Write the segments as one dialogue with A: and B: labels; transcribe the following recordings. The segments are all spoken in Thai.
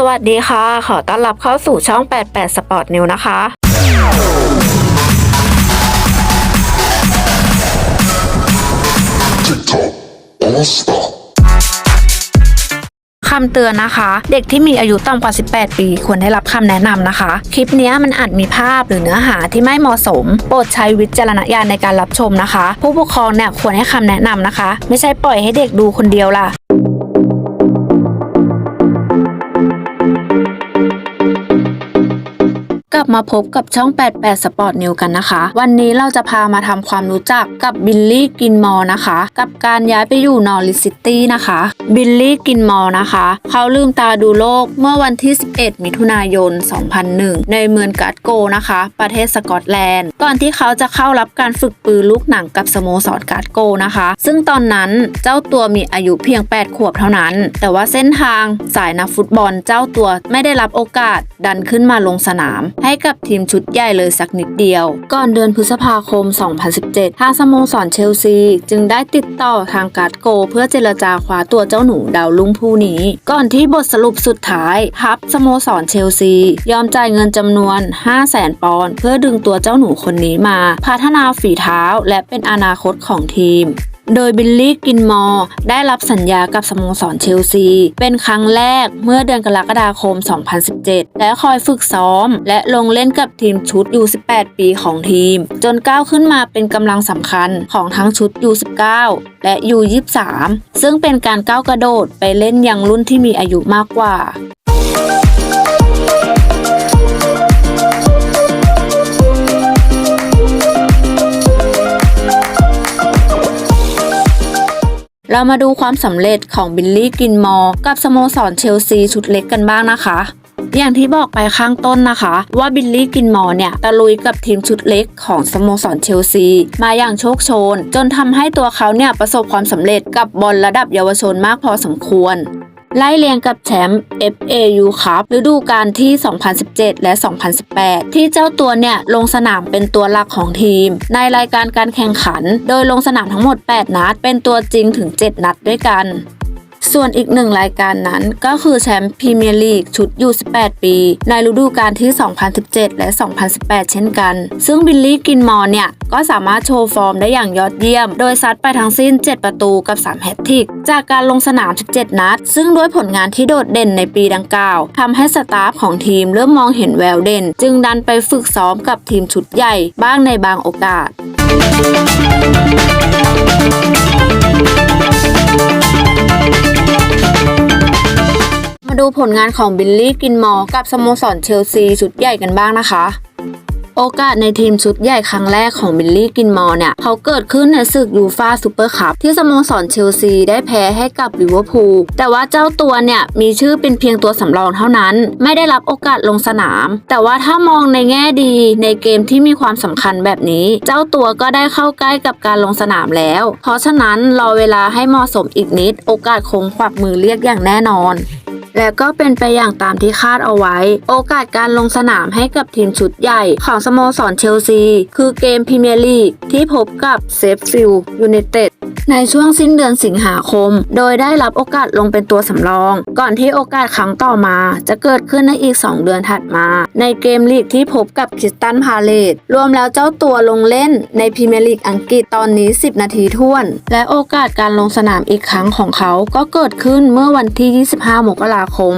A: สวัสดีค่ะ ขอต้อนรับเข้าสู่ช่อง 88 Sport New นะคะ
B: TikTok All Star
A: คำเตือนนะคะ เด็กที่มีอายุต่ำกว่า 18 ปี ควรได้รับคำแนะนำนะคะ คลิปนี้มันอาจมีภาพหรือเนื้อหาที่ไม่เหมาะสม โปรดใช้วิจารณญาณในการรับชมนะคะ ผู้ปกครองเนี่ยควรให้คำแนะนำนะคะ ไม่ใช่ปล่อยให้เด็กดูคนเดียวล่ะ กลับมาพบกับช่อง 88 Sport New กันนะคะ วันนี้เราจะพามาทำความรู้จักกับบิลลี่กินมอนะคะ กับการย้ายไปอยู่นอริซิตี้นะคะ บิลลี่กินมอนะคะ เขาลืมตาดูโลกเมื่อวันที่ 11 มิถุนายน 2001 ในเมืองกาดโกนะคะ ประเทศสกอตแลนด์ ก่อนที่เขาจะเข้ารับการฝึกปืนลูกหนังกับสโมสรกาดโกนะคะ ซึ่งตอนนั้นเจ้าตัวมีอายุเพียง 8 ขวบเท่านั้น แต่ว่าเส้นทางสายนักฟุตบอลเจ้าตัวไม่ได้รับโอกาสดันขึ้นมาลงสนามให้กับทีมชุดใหญ่เลยสักนิดเดียว ก่อนเดือนพฤษภาคม 2017 ทางสโมสรเชลซี จึงได้ติดต่อทางการ์ดโก เพื่อเจรจาคว้าตัวเจ้าหนูดาวรุ่งผู้นี้ ก่อนที่บทสรุปสุดท้ายทัพสโมสรเชลซี ยอมจ่ายเงินจำนวน 5 0 0แสนปอนด์เพื่อดึงตัวเจ้าหนูคนนี้มา พัฒนาฝีเท้าและเป็นอนาคตของทีม โดยบิลลี่กินมอร์ได้รับสัญญากับสโมสรเชลซี เป็นครั้งแรกเมื่อเดือนกรกฎาคม 2017 และคอยฝึกซ้อม และลงเล่นกับทีมชุด U18 ปีของทีม จนก้าวขึ้นมาเป็นกำลังสำคัญของทั้งชุด U19 และ U23 ซึ่งเป็นการก้าวกระโดดไปเล่นยังรุ่นที่มีอายุมากกว่า เรามาดูความสำเร็จของบิลลี่กินมอร์กับสโมสรเชลซีชุดเล็กกันบ้างนะคะอย่างที่บอกไปข้างต้นนะคะ ว่าบิลลี่กินมอร์เนี่ยตะลุยกับทีมชุดเล็กของสโมสรเชลซี มาอย่างโชคโชน จนทำให้ตัวเขาเนี่ยประสบความสำเร็จกับบอลระดับเยาวชนมากพอสมควร ไล่เรียงกับแชมป์ FAU ครับฤดูกาลที่ 2017 และ 2018 ที่เจ้าตัวเนี่ยลงสนามเป็นตัวหลักของทีม ในรายการการแข่งขัน โดยลงสนามทั้งหมด 8 นัด เป็นตัวจริงถึง 7 นัดด้วยกัน ส่วนอีกหนึ่งรายการนั้นก็คือแชมป์พรีเมียร์ลีกชุดยู18 ปี ในฤดูกาลที่ 2017 และ 2018 เช่นกัน ซึ่งบิลลี่กินมอร์เนี่ย ก็สามารถโชว์ฟอร์มได้อย่างยอดเยี่ยม โดยซัดไปทั้งสิ้น 7 ประตูกับ 3 แฮตทริก จากการลงสนาม 17 นัด ซึ่งด้วยผลงานที่โดดเด่นในปีดังกล่าวทำให้สตาฟของทีมเริ่มมองเห็นแววเด่น จึงดันไปฝึกซ้อมกับทีมชุดใหญ่บ้างในบางโอกาส ดูผลงานของบิลลี่กินมอร์กับสโมสรเชลซีชุดใหญ่กันบ้างนะคะ โอกาสในทีมชุดใหญ่ครั้งแรกของบิลลี่กินมอร์เนี่ย เขาเกิดขึ้นในศึกยูฟาซูเปอร์คัพที่สโมสรเชลซีได้แพ้ให้กับลิเวอร์พูลแต่ว่าเจ้าตัวเนี่ย มีชื่อเป็นเพียงตัวสำรองเท่านั้น ไม่ได้รับโอกาสลงสนาม แต่ว่าถ้ามองในแง่ดีในเกมที่มีความสำคัญแบบนี้ เจ้าตัวก็ได้เข้าใกล้กับการลงสนามแล้ว เพราะฉะนั้นรอเวลาให้เหมาะสมอีกนิด โอกาสคงควักมือเรียกอย่างแน่นอน และก็เป็นไปอย่างตามที่คาดเอาไว้ โอกาสการลงสนามให้กับทีมชุดใหญ่ของสโมสรเชลซี คือเกมพรีเมียร์ลีกที่พบกับเซฟฟิลด์ยูไนเต็ด ในช่วงสิ้นเดือนสิงหาคม โดยได้รับโอกาสลงเป็นตัวสำรอง ก่อนที่โอกาสครั้งต่อมา จะเกิดขึ้นในอีก 2 เดือนถัดมา ในเกมลีกที่พบกับคิสตันพาเลตรวมแล้วเจ้าตัวลงเล่นในพรีเมียร์ลีกอังกฤษตอนนี้ 10 นาทีท้วน และโอกาสการลงสนามอีกครั้งของเขาก็เกิดขึ้นเมื่อวันที่ 25 มกราคม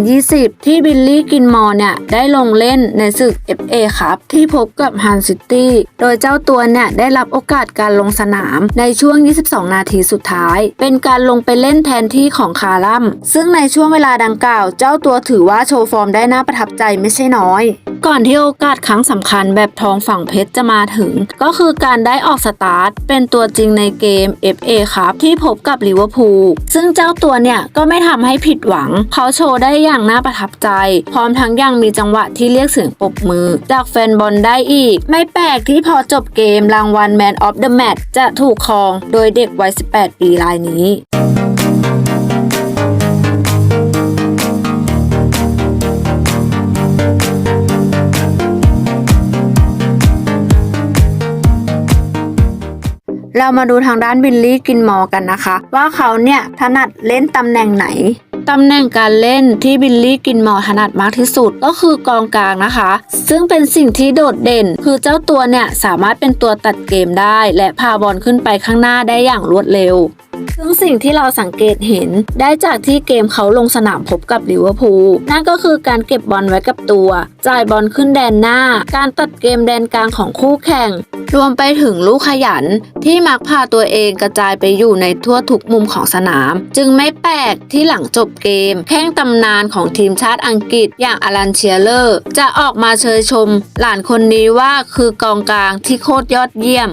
A: 2020 ที่บิลลี่กินมอร์เนี่ยได้ลงเล่นในศึก FA ครับที่พบกับฮันซิตี้โดยเจ้าตัวเนี่ยได้รับโอกาสการลงสนามในช่วง22 นาทีสุดท้าย เป็นการลงไปเล่นแทนที่ของคารัมซึ่งในช่วงเวลาดังกล่าว เจ้าตัวถือว่าโชว์ฟอร์มได้น่าประทับใจไม่ใช่น้อย ก่อนที่โอกาสครั้งสำคัญแบบทองฝั่งเพชรจะมาถึง ก็คือการได้ออกสตาร์ทเป็นตัวจริงในเกม FA ครับที่พบกับลิเวอร์พูลซึ่งเจ้าตัวเนี่ยก็ไม่ทำให้ผิดหวัง เขาโชว์ได้อย่างน่าประทับใจ พร้อมทั้งยังมีจังหวะที่เรียกเสียงปรบมือ จากแฟนบอลได้อีก ไม่แปลกที่พอจบเกมรางวัล Man of the Match จะถูกครอง โดยเด็กวัย 18 ปีรายนี้เรามาดูทางด้านวิลลี่กินมอกันนะคะ ว่าเขาเนี่ยถนัดเล่นตำแหน่งไหน ตำแหน่งการเล่นที่บิลลี่กินหมอถนัดมากที่สุดก็คือกองกลางนะคะ ซึ่งเป็นสิ่งที่โดดเด่น คือเจ้าตัวเนี่ยสามารถเป็นตัวตัดเกมได้ และพาบอลขึ้นไปข้างหน้าได้อย่างรวดเร็ว ซึ่งสิ่งที่เราสังเกตเห็นได้จากที่เกมเขาลงสนามพบกับลิเวอร์พูลนั่นก็คือการเก็บบอลไว้กับตัว จ่ายบอลขึ้นแดนหน้า การตัดเกมแดนกลางของคู่แข่ง รวมไปถึงลูกขยัน ที่มักพาตัวเองกระจายไปอยู่ในทั่วทุกมุมของสนาม จึงไม่แปลกที่หลังจบเกม แข้งตำนานของทีมชาติอังกฤษอย่างอลันเชียเลอร์ จะออกมาเชยชม หลานคนนี้ว่าคือกองกลางที่โคตรยอดเยี่ยม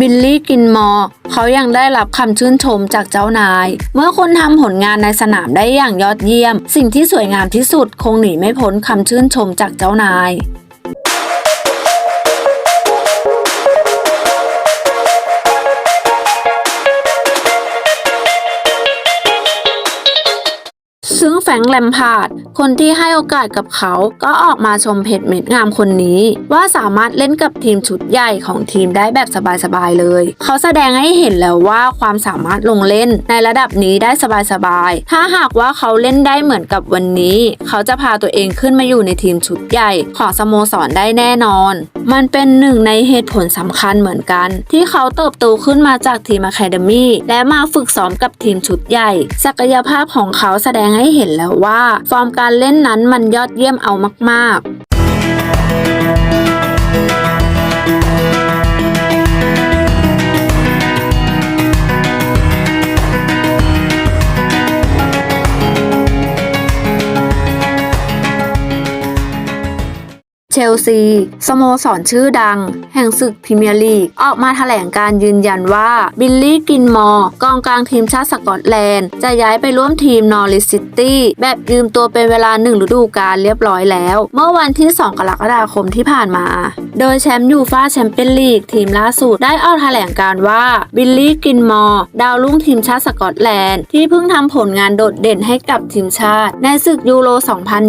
A: บิลลี่กินมอร์เขายังได้รับคำชื่นชมจากเจ้านาย เมื่อคนทำผลงานในสนามได้อย่างยอดเยี่ยม สิ่งที่สวยงามที่สุดคงหนีไม่พ้นคำชื่นชมจากเจ้านาย ซึ่งแฟงแลมพาร์ดคนที่ให้โอกาสกับเขาก็ออกมาชมเพชรเม็ดงามคนนี้ ว่าสามารถเล่นกับทีมชุดใหญ่ของทีมได้แบบสบายๆเลย เขาแสดงให้เห็นแล้วว่าความสามารถลงเล่นในระดับนี้ได้สบายๆถ้าหากว่าเขาเล่นได้เหมือนกับวันนี้ เขาจะพาตัวเองขึ้นมาอยู่ในทีมชุดใหญ่ของสโมสรได้แน่นอน มันเป็นหนึ่งในเหตุผลสำคัญเหมือนกัน ที่เขาเติบโตขึ้นมาจากทีมอะคาเดมี่และมาฝึกซ้อมกับทีมชุดใหญ่ ศักยภาพของเขาแสดงให้เห็นแล้วว่า ฟอร์มการเล่นนั้นมันยอดเยี่ยมเอามากๆ ลซี สโมสรชื่อดัง แห่งศึกพรีเมียร์ลีก ออกมาแถลงการยืนยันว่า บิลลี่กินมอร์กองกลางทีมชาติสกอตแลนด์ จะย้ายไปร่วมทีมนอริสซิตี้แบบยืมตัวเป็นเวลาหนึ่งฤดูกาลเรียบร้อยแล้ว เมื่อวันที่ 2 กรกฎาคมที่ผ่านมา โดยแชมป์ยูฟ่าแชมเปี้ยนลีกทีมล่าสุดได้ออกแถลงการว่าบิลลี่กินมอร์ดาวรุ่งทีมชาติสกอตแลนด์ ที่เพิ่งทำผลงานโดดเด่นให้กับทีมชาติ ในศึกยูโร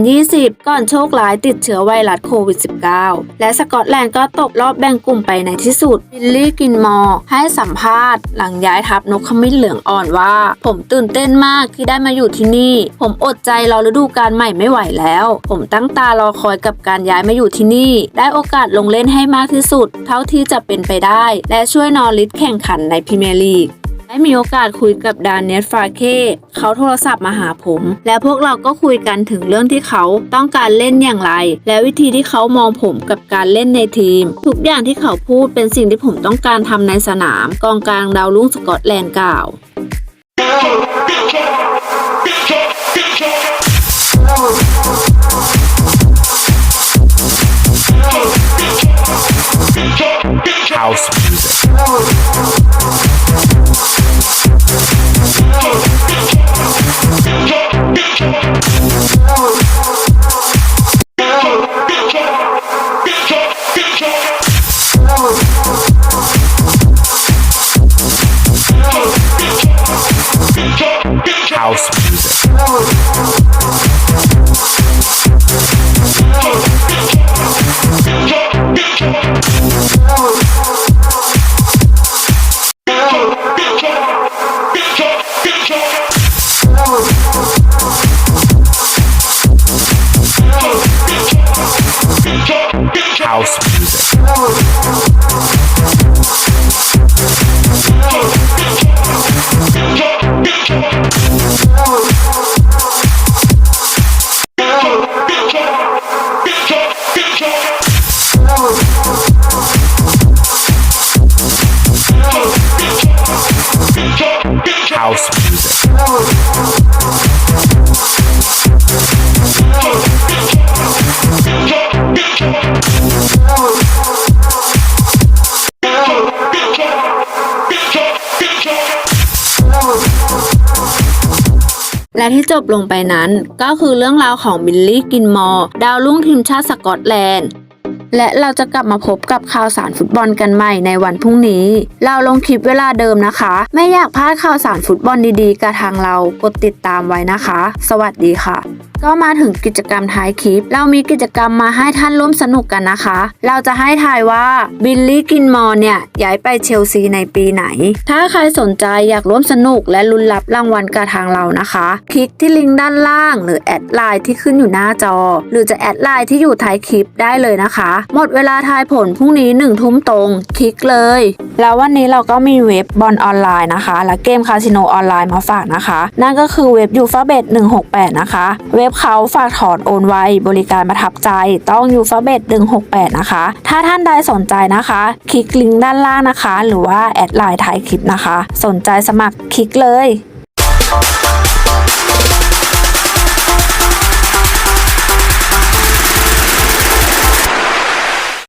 A: 2020 ก่อนโชคร้ายติดเชื้อไวรัสโควิด -19 และสกอตแลนด์ก็ตกรอบแบ่งกลุ่มไปในที่สุดบิลลี่กินมอร์ให้สัมภาษณ์ หลังย้ายทัพนกขมิ้นเหลืองอ่อนว่า ผมตื่นเต้นมากที่ได้มาอยู่ที่นี่ ผมอดใจรอฤดูกาลใหม่ไม่ไหวแล้ว ผมตั้งตารอคอยกับการย้ายมาอยู่ที่นี่ ได้โอกาสลงเล่นให้มากที่สุด เท่าที่จะเป็นไปได้ และช่วยนอริสแข่งขันในพรีเมียร์ลีก ได้มีโอกาสคุยกับดานเนสฟาเคเขาโทรศัพท์มาหาผม และพวกเราก็คุยกันถึงเรื่องที่เขาต้องการเล่นอย่างไร และวิธีที่เขามองผมกับการเล่นในทีม ทุกอย่างที่เขาพูดเป็นสิ่งที่ผมต้องการทำในสนาม กองกลางดาวรุ่งสกอตแลนด์กล่าว
B: Thank
A: you. และที่จบลงไปนั้น ก็คือเรื่องราวของบิลลี่กินมอร์ดาวรุ่งทีมชาติสกอตแลนด์และเราจะกลับมาพบกับข่าวสารฟุตบอลกันใหม่ในวันพรุ่งนี้ เราลงคลิปเวลาเดิมนะคะ ไม่อยากพลาดข่าวสารฟุตบอลดีๆกับทางเรากดติดตามไว้นะคะ สวัสดีค่ะ ก็มาถึงกิจกรรมท้ายคลิป เรามีกิจกรรมมาให้ท่านร่วมสนุกกันนะคะ เราจะให้ทายว่าบิลลี่กินมอร์เนี่ยย้ายไปเชลซีในปีไหน ถ้าใครสนใจอยากร่วมสนุกและลุ้นรับรางวัลกับทางเรานะคะ คลิกที่ลิงก์ด้านล่าง หรือแอดไลน์ที่ขึ้นอยู่หน้าจอ หรือจะแอดไลน์ที่อยู่ท้ายคลิปได้เลยนะคะ หมดเวลาทายผลพรุ่งนี้หนึ่งทุ่มตรง คลิกเลย แล้ววันนี้เราก็มีเว็บบอลออนไลน์นะคะ และเกมคาสิโนออนไลน์มาฝากนะคะ นั่นก็คือเว็บยูฟาเบต168 นะคะ เว็บบเขาฝากถอนโอนไวบริการประทับใจต้องยูฟาเบต168 นะคะ ถ้าท่านใดสนใจนะคะ คลิกลิงก์ด้านล่างนะคะ หรือว่าแอดไลน์ท้ายคลิปนะคะ สนใจสมัครคลิกเลย